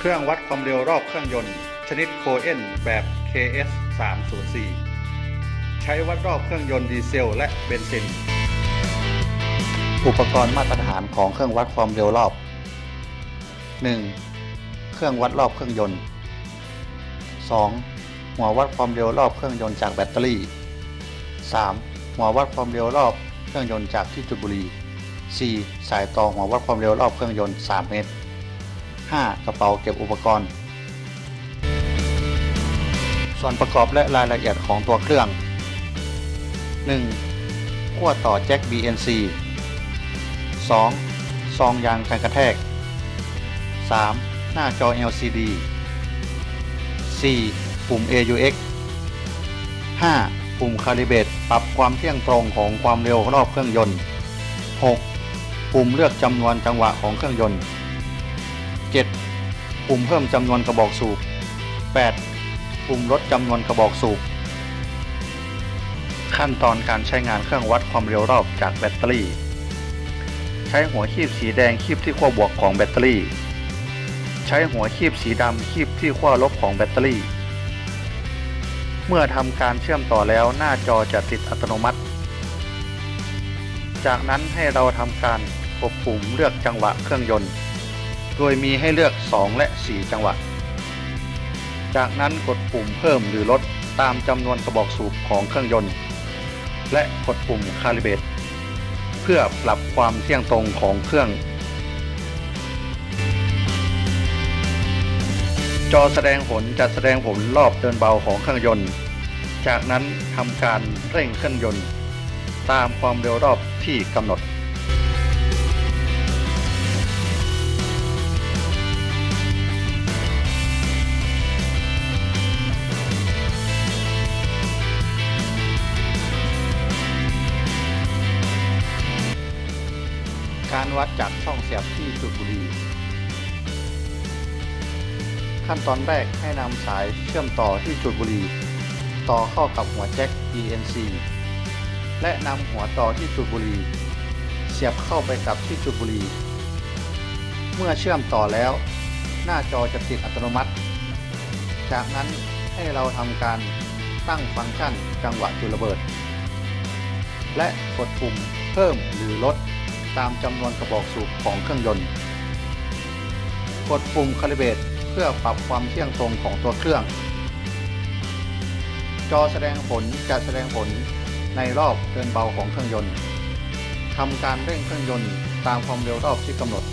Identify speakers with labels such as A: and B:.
A: เครื่องวัดความเร็วรอบเครื่องยนต์ ชนิดโคเอนแบบ KS 304ใช้วัดรอบเครื่องยนต์ดีเซล และเบนซิน อุปกรณ์มาตรฐานของเครื่องวัดความเร็วรอบ 1. เครื่องวัดรอบเครื่องยนต์ 2. หัววัดความเร็วรอบเครื่องยนต์จากแบตเตอรี่ 3. หัววัดความเร็วรอบเครื่องยนต์จากที่จุดบุหรี่ 4. สายต่อหัววัดความเร็วรอบเครื่องยนต์ 3 เมตร 5. กระเป๋าเก็บอุปกรณ์ ส่วนประกอบและรายละเอียดของตัวเครื่อง 1. ขั้วต่อแจ็ค BNC 2. ซองยางกันกระแทก 3. หน้าจอ LCD 4. ปุ่ม AUX 5. ปุ่มคาลิเบตปรับความเที่ยงตรงของความเร็วรอบเครื่องยนต์ 6. ปุ่มเลือกจำนวนจังหวะของเครื่องยนต์ 7. ปุ่มเพิ่มจำนวนกระบอกสูบ 8. ปุ่มลดจำนวนกระบอกสูบ ขั้นตอนการใช้งานเครื่องวัดความเร็วรอบจากแบตเตอรี่ ใช้หัวคีบสีแดงคีบที่ขั้วบวกของแบตเตอรี่ ใช้หัวคีบสีดำคีบที่ขั้วลบของแบตเตอรี่ เมื่อทำการเชื่อมต่อแล้วหน้าจอจะติดอัตโนมัติ จากนั้นให้เราทำการกดปุ่มเลือกจังหวะเครื่องยนต์ โดยมีให้เลือก 2 และ 4 จังหวะ จากนั้นกดปุ่มเพิ่มหรือลดตามจำนวนกระบอกสูบของเครื่องยนต์ และกดปุ่มคาลิเบตเพื่อปรับความเที่ยงตรงของเครื่อง จอแสดงผลจะแสดงผลรอบเดินเบาของเครื่องยนต์ จากนั้นทำการเร่งเครื่องยนต์ ตามความเร็วรอบที่กำหนด การวัดจากช่องเสียบที่จุดบุหรี่ขั้นตอนแรกให้นำสายเชื่อมต่อที่จุดบุหรี่ต่อเข้ากับหัวแจ็ค BNC และนำหัวต่อที่จุดบุหรี่เสียบเข้าไปกับที่จุดบุหรี่เมื่อเชื่อมต่อแล้ว หน้าจอจะติดอัตโนมัติ จากนั้นให้เราทำการตั้งฟังก์ชันจังหวะจุดระเบิด และกดปุ่มเพิ่มหรือลด ตามจำนวนกระบอกสูบของเครื่องยนต์ กดปุ่มคาลิเบตเพื่อปรับความเที่ยงตรงของตัวเครื่อง จอแสดงผลจะแสดงผลในรอบเดินเบาของเครื่องยนต์ทำการเร่งเครื่องยนต์ตามความเร็วรอบที่กำหนด